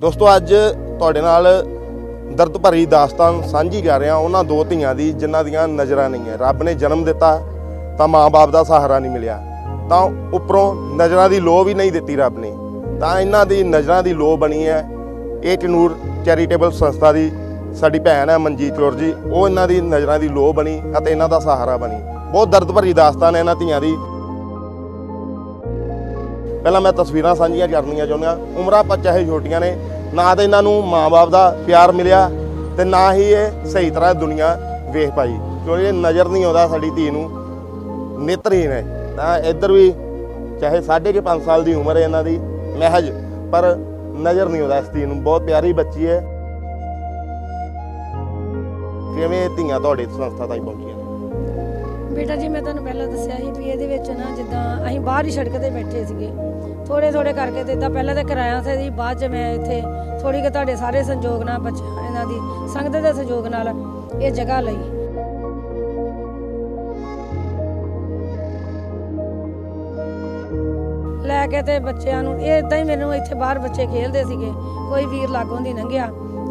ਦੋਸਤੋ, ਅੱਜ ਤੁਹਾਡੇ ਨਾਲ ਦਰਦ ਭਰੀ ਦਾਸਤਾਨ ਸਾਂਝੀ ਕਰ ਰਿਹਾ ਉਹਨਾਂ ਦੋ ਧੀਆਂ ਦੀ, ਜਿਨ੍ਹਾਂ ਦੀਆਂ ਨਜ਼ਰਾਂ ਨਹੀਂ ਹੈ। ਰੱਬ ਨੇ ਜਨਮ ਦਿੱਤਾ, ਤਾਂ ਮਾਂ-ਬਾਪ ਦਾ ਸਹਾਰਾ ਨਹੀਂ ਮਿਲਿਆ। ਤਾਂ ਉੱਪਰੋਂ ਨਜ਼ਰਾਂ ਦੀ ਲੋਹ ਵੀ ਨਹੀਂ ਦਿੱਤੀ ਰੱਬ ਨੇ। ਤਾਂ ਇਹਨਾਂ ਦੀ ਨਜ਼ਰਾਂ ਦੀ ਲੋਹ ਬਣੀ ਹੈ। ਇਹ ਟਨੂਰ ਚੈਰੀਟੇਬਲ ਸੰਸਥਾ ਦੀ ਸਾਡੀ ਭੈਣ ਹੈ ਮਨਜੀਤ ਕੌਰ ਜੀ। ਉਹ ਇਹਨਾਂ ਦੀ ਨਜ਼ਰਾਂ ਦੀ ਲੋਹ ਬਣੀ ਅਤੇ ਇਹਨਾਂ ਦਾ ਸਹਾਰਾ ਬਣੀ। ਬਹੁਤ ਦਰਦ ਭਰੀ ਦਾਸਤਾਨ ਹੈ ਇਹਨਾਂ ਧੀਆਂ ਦੀ। ਪਹਿਲਾਂ ਮੈਂ ਤਸਵੀਰਾਂ ਸਾਂਝੀਆਂ ਕਰਨੀਆਂ ਚਾਹੁੰਦਾ ਉਮਰਾਂ ਪਰ ਚਾਹੇ ਛੋਟੀਆਂ ਨੇ, ਨਾ ਤਾਂ ਇਹਨਾਂ ਨੂੰ ਮਾਂ-ਬਾਪ ਦਾ ਪਿਆਰ ਮਿਲਿਆ ਤੇ ਨਾ ਹੀ ਇਹ ਸਹੀ ਤਰ੍ਹਾਂ ਦੁਨੀਆ ਵੇਖ ਪਾਈ। ਕਿਉਂਕਿ ਇਹ ਨਜ਼ਰ ਨਹੀਂ ਆਉਂਦਾ ਸਾਡੀ ਧੀ ਨੂੰ ਨੇਤਰਹੀਨ ਹੈ। ਤਾਂ ਇੱਧਰ ਵੀ ਚਾਹੇ ਸਾਢੇ ਕੇ 5 ਸਾਲ ਦੀ ਉਮਰ ਹੈ ਇਹਨਾਂ ਦੀ, ਮਹਿਜ, ਪਰ ਨਜ਼ਰ ਨਹੀਂ ਆਉਂਦਾ ਇਸ ਧੀ ਨੂੰ। ਬਹੁਤ ਪਿਆਰੀ ਬੱਚੀ ਹੈ। ਕਿਵੇਂ ਧੀਆਂ ਤੁਹਾਡੇ ਸੰਸਥਾ ਤਾਈਂ ਪਹੁੰਚੀਆਂ? ਬੇਟਾ ਜੀ, ਮੈਂ ਤੁਹਾਨੂੰ ਪਹਿਲਾਂ ਦੱਸਿਆ ਸੀ ਵੀ ਇਹਦੇ ਵਿੱਚ ਨਾ ਜਿੱਦਾਂ ਅਸੀਂ ਬਾਹਰ ਹੀ ਸੜਕ ਤੇ ਬੈਠੇ ਸੀਗੇ। ਥੋੜੇ ਥੋੜੇ ਕਰਕੇ ਤੇ ਇਦਾਂ ਪਹਿਲਾਂ ਤਾਂ ਕਿਰਾਇਆ ਸੀ ਜੀ ਬਾਅਦ ਚ ਮੈਂ ਇੱਥੇ ਥੋੜੀ ਕਿ ਤੁਹਾਡੇ ਸਾਰੇ ਸੰਯੋਗ ਨਾਲ ਬੱਚਾ ਇਹਨਾਂ ਦੀ ਸੰਗਤ ਦੇ ਸੰਯੋਗ ਨਾਲ ਇਹ ਜਗ੍ਹਾ ਲਈ। ਲੈ ਕੇ ਤੇ ਬੱਚਿਆਂ ਨੂੰ, ਇਹ ਇਦਾਂ ਹੀ ਮੈਨੂੰ ਇੱਥੇ ਬਾਹਰ ਬੱਚੇ ਖੇਲਦੇ ਸੀਗੇ, ਕੋਈ ਵੀਰ ਲਾਗੋਂ ਦੀ ਲੰਘਿਆ।